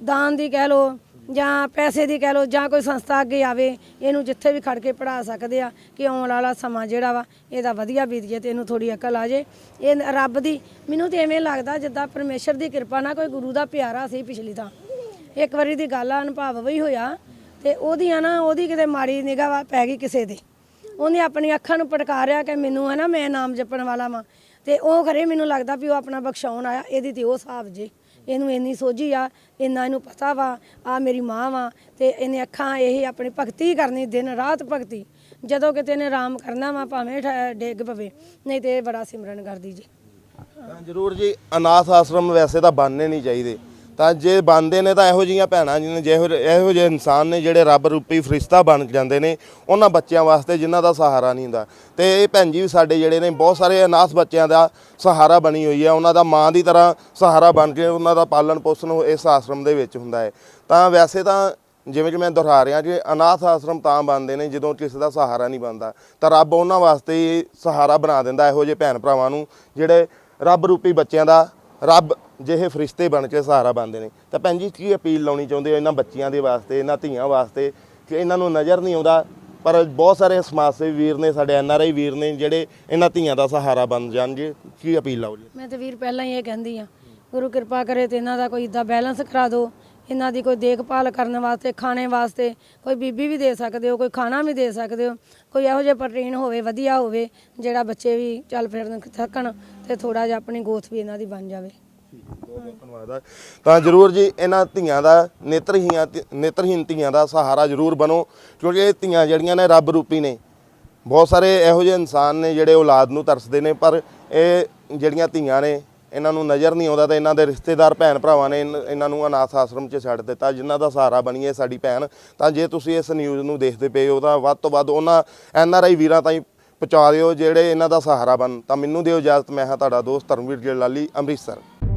ਦਾਨ ਦੀ ਕਹਿ ਲੋ ਜਾਂ ਪੈਸੇ ਦੀ ਕਹਿ ਲੋ ਜਾਂ ਕੋਈ ਸੰਸਥਾ ਅੱਗੇ ਆਵੇ, ਇਹਨੂੰ ਜਿੱਥੇ ਵੀ ਖੜ ਕੇ ਪੜਾ ਸਕਦੇ ਆ ਕਿ ਆਉਣ ਵਾਲਾ ਸਮਾਂ ਜਿਹੜਾ ਵਾ ਇਹਦਾ ਵਧੀਆ ਬੀਤ ਜੇ ਤੇ ਇਹਨੂੰ ਥੋੜੀ ਅਕਲ ਆ ਜੇ। ਇਹ ਰੱਬ ਦੀ, ਮੈਨੂੰ ਤੇ ਐਵੇਂ ਲੱਗਦਾ ਜਿੱਦਾਂ ਪਰਮੇਸ਼ਰ ਦੀ ਕਿਰਪਾ ਨਾਲ ਕੋਈ ਗੁਰੂ ਦਾ ਪਿਆਰਾ ਸੀ ਪਿਛਲੀ ਤਾਂ ਇੱਕ ਵਾਰੀ ਦੀ ਗੱਲ ਆ, ਅਨੁਭਵ ਵੀ ਹੋਇਆ ਤੇ ਉਹਦੀਆਂ ਨਾ, ਉਹਦੀ ਕਿਤੇ ਮਾੜੀ ਨਿਗਾਹ ਪੈ ਗਈ ਕਿਸੇ ਦੇ। ਉਹਨੇ ਆਪਣੀ ਅੱਖਾਂ ਨੂੰ ਪਟਕਾਰਿਆ ਕਿ ਮੈਨੂੰ ਹੈ ਨਾ ਮੈਂ ਨਾਮ ਜਪਣ ਵਾਲਾ ਵਾਂ। ਤੇ ਉਹ ਖਰੇ ਮੈਨੂੰ ਲੱਗਦਾ ਵੀ ਉਹ ਆਪਣਾ ਬਖਸ਼ਾਉਣ ਆਇਆ, ਇਹਦੀ ਤੇ ਉਹ ਹਿਸਾਬ ਜੇ। ਇਹਨੂੰ ਇੰਨੀ ਸੋਝੀ ਆ, ਇੰਨਾ ਇਹਨੂੰ ਪਤਾ ਵਾ ਆ ਮੇਰੀ ਮਾਂ ਵਾ, ਤੇ ਇਹਨੇ ਅੱਖਾਂ ਇਹ ਆਪਣੀ ਭਗਤੀ ਕਰਨੀ, ਦਿਨ ਰਾਤ ਭਗਤੀ। ਜਦੋਂ ਕਿਤੇ ਨੇ ਆਰਾਮ ਕਰਨਾ ਵਾ, ਭਾਵੇਂ ਠ- ਡਿੱਗ ਪਵੇ, ਨਹੀਂ ਤੇ ਇਹ ਬੜਾ ਸਿਮਰਨ ਕਰਦੀ ਜੀ। ਤਾਂ ਜ਼ਰੂਰ ਜੀ, ਅਨਾਥ ਆਸ਼ਰਮ ਵੈਸੇ ਤਾਂ ਬਣਨੇ ਨਹੀਂ ਚਾਹੀਦੇ। ਤਾਂ ਜੇ ਬਣਦੇ ਨੇ ਤਾਂ ਇਹੋ ਜਿਹੀਆਂ ਭੈਣਾਂ ਜਿਹਨੇ ਜਿਹੋ ਇਹੋ ਜਿਹੇ ਇਨਸਾਨ ਨੇ ਜਿਹੜੇ ਰੱਬ ਰੂਪੀ ਫਰਿਸ਼ਤਾ ਬਣ ਜਾਂਦੇ ਨੇ ਉਹਨਾਂ ਬੱਚਿਆਂ ਵਾਸਤੇ ਜਿਨ੍ਹਾਂ ਦਾ ਸਹਾਰਾ ਨਹੀਂ ਹੁੰਦਾ। ਤੇ ਇਹ ਭੈਣ ਜੀ ਵੀ ਸਾਡੇ ਜਿਹੜੇ ਨੇ ਬਹੁਤ ਸਾਰੇ ਅਨਾਥ ਬੱਚਿਆਂ ਦਾ ਸਹਾਰਾ ਬਣੀ ਹੋਈ ਹੈ। ਉਹਨਾਂ ਦਾ ਮਾਂ ਦੀ ਤਰ੍ਹਾਂ ਸਹਾਰਾ ਬਣ ਕੇ ਉਹਨਾਂ ਦਾ ਪਾਲਣ ਪੋਸ਼ਣ ਇਸ ਆਸ਼ਰਮ ਦੇ ਵਿੱਚ ਹੁੰਦਾ ਹੈ। ਤਾਂ ਵੈਸੇ ਤਾਂ ਜਿਵੇਂ ਕਿ ਮੈਂ ਦੁਹਰਾ ਰਿਹਾ ਕਿ ਅਨਾਥ ਆਸ਼ਰਮ ਤਾਂ ਬਣਦੇ ਨੇ ਜਦੋਂ ਕਿਸੇ ਦਾ ਸਹਾਰਾ ਨਹੀਂ ਬਣਦਾ। ਤਾਂ ਰੱਬ ਉਹਨਾਂ ਵਾਸਤੇ ਹੀ ਸਹਾਰਾ ਬਣਾ ਦਿੰਦਾ ਇਹੋ ਜਿਹੇ ਭੈਣ ਭਰਾਵਾਂ ਨੂੰ ਜਿਹੜੇ ਰੱਬ ਰੂਪੀ ਬੱਚਿਆਂ ਦਾ, ਰੱਬ ਜਿਹੇ ਫਰਿਸ਼ਤੇ ਬਣ ਕੇ ਸਹਾਰਾ ਬਣਦੇ ਨੇ, ਤਾਂ ਭੈਣ ਜੀ ਕੀ ਅਪੀਲ ਲਾਉਣੀ ਚਾਹੁੰਦੇ ਹੋ ਇਹਨਾਂ ਬੱਚਿਆਂ ਦੇ ਵਾਸਤੇ, ਇਹਨਾਂ ਧੀਆਂ ਵਾਸਤੇ? ਕਿ ਇਹਨਾਂ ਨੂੰ ਨਜ਼ਰ ਨਹੀਂ ਆਉਂਦਾ, ਪਰ ਬਹੁਤ ਸਾਰੇ ਸਮਾਜ ਸੇਵੀ ਵੀਰ ਨੇ, ਸਾਡੇ ਐਨ ਆਰ ਆਈ ਵੀਰ ਨੇ, ਜਿਹੜੇ ਇਹਨਾਂ ਧੀਆਂ ਦਾ ਸਹਾਰਾ ਬਣ ਜਾਣਗੇ ਕੀ ਅਪੀਲ ਲਾਓ ਜੀ? ਮੈਂ ਤੇ ਵੀਰ ਪਹਿਲਾਂ ਹੀ ਇਹ ਕਹਿੰਦੀ ਆ ਗੁਰੂ ਕਿਰਪਾ ਕਰੇ ਤੇ ਇਹਨਾਂ ਦਾ ਕੋਈ ਇਦਾਂ ਬੈਲੈਂਸ ਕਰਾ ਦਿਓ, ਇਹਨਾਂ ਦੀ ਕੋਈ ਦੇਖਭਾਲ ਕਰਨ ਵਾਸਤੇ, ਖਾਣੇ ਵਾਸਤੇ, ਕੋਈ ਬੀਬੀ ਵੀ ਦੇ ਸਕਦੇ ਹੋ, ਕੋਈ ਖਾਣਾ ਵੀ ਦੇ ਸਕਦੇ ਹੋ, ਕੋਈ ਇਹੋ ਜਿਹਾ ਪ੍ਰੋਟੀਨ ਹੋਵੇ, ਵਧੀਆ ਹੋਵੇ, ਜਿਹੜਾ ਬੱਚੇ ਵੀ ਚੱਲ ਫਿਰਨ, ਥੱਕਣ, ਤੇ ਥੋੜਾ ਜਿਹਾ ਆਪਣੀ ਗੋਥ ਵੀ ਇਹਨਾਂ ਦੀ ਬਣ ਜਾਵੇ। ਧੰਨਵਾਦ ਹੈ। ਤਾਂ ਜਰੂਰ ਜੀ, ਇਹਨਾਂ ਧੀਆਂ ਦਾ ਨੇਤਰਹੀਆਂ ਨੇਤਰਹੀਨ ਧੀਆਂ ਦਾ ਸਹਾਰਾ ਜਰੂਰ ਬਣੋ, ਕਿਉਂਕਿ ਇਹ ਧੀਆਂ ਜਿਹੜੀਆਂ ਨੇ ਰੱਬ ਰੂਪੀ ਨੇ। ਬਹੁਤ ਸਾਰੇ ਇਹੋ ਜਿਹੇ ਇਨਸਾਨ ਨੇ ਜਿਹੜੇ ਔਲਾਦ ਨੂੰ ਤਰਸਦੇ ਨੇ, ਪਰ ਇਹ ਜਿਹੜੀਆਂ ਧੀਆਂ ਨੇ, ਇਹਨਾਂ ਨੂੰ ਨਜ਼ਰ ਨਹੀਂ ਆਉਂਦਾ ਤਾਂ ਇਹਨਾਂ ਦੇ ਰਿਸ਼ਤੇਦਾਰ ਭੈਣ ਭਰਾਵਾਂ ਨੇ ਇਨ- ਇਹਨਾਂ ਨੂੰ ਅਨਾਥ ਆਸ਼ਰਮ 'ਚ ਛੱਡ ਦਿੱਤਾ, ਜਿਨ੍ਹਾਂ ਦਾ ਸਹਾਰਾ ਬਣੀਏ ਸਾਡੀ ਭੈਣ। ਤਾਂ ਜੇ ਤੁਸੀਂ ਇਸ ਨਿਊਜ਼ ਨੂੰ ਦੇਖਦੇ ਪਏ ਹੋ, ਤਾਂ ਵੱਧ ਤੋਂ ਵੱਧ ਉਹਨਾਂ ਐਨ ਆਰ ਆਈ ਵੀਰਾਂ ਤਾਈਂ ਪਹੁੰਚਾ ਦਿਓ, ਜਿਹੜੇ ਇਹਨਾਂ ਦਾ ਸਹਾਰਾ ਬਣ। ਤਾਂ ਮੈਨੂੰ ਦਿਓ ਇਜਾਜ਼ਤ, ਮੈਂ ਹਾਂ ਤੁਹਾਡਾ ਦੋਸਤ ਧਰਮਵੀਰ ਜਲਾਲੀ ਅੰਮ੍ਰਿਤਸਰ।